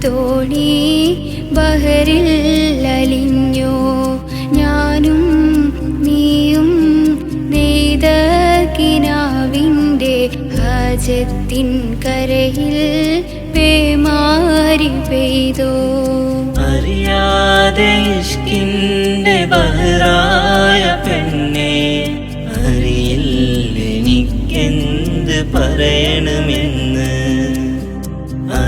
അനുരാഗത്തോണി ബഹറിൽ അലിഞ്ഞോ? ഞാനും നീയും നെയ്ത കിനാവിന്റെ ഹജത്തിൻ കരയിൽ പേമാരി പെയ്തോ? അറിയാതെ ഇഷ്കിന്റെ ബഹറായ പെണ്ണെ അറിയില്ലെനിക്കെന്ത് പറയണമെന്ന്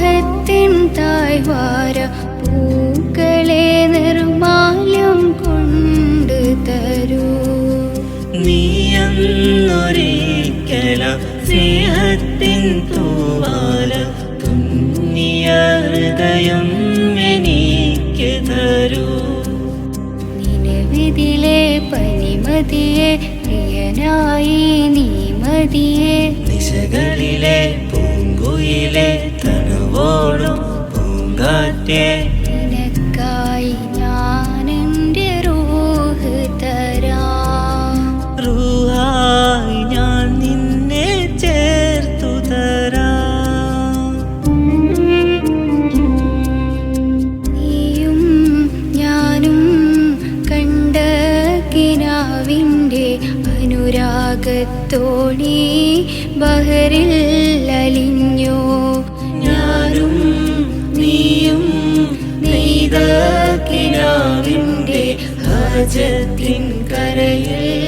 മോഹത്തിൻ തായ്വാര പൂക്കളെ നിർമാല്യം കൊണ്ട് തരൂ. നീയെന്നൊരിക്കല സ്നേഹത്തിൻ തൂവാല തുന്നിയ ഹൃദയം എനിക്ക് തരൂ. നിലവിതിലെ പനിമതിയെ പ്രിയനായി നീ മതിയെ നിശകളിലെ പൂങ്കുയിലെ തണുവോളും പൂങ്കാറ്റേ. നിനക്കായി ഞാൻ എന്റെ റൂഹ് തരാം. റൂഹായി ഞാൻ നിന്നെ ചേർത്തു തരാം. നീയും ഞാനും കണ്ട കിനാവിന്റെ അനുരാഗത്തോടി ബഹറിൽ അലിഞ്ഞോ കിനാവിന്റെ ഹാജത്തിൻ കരയിൽ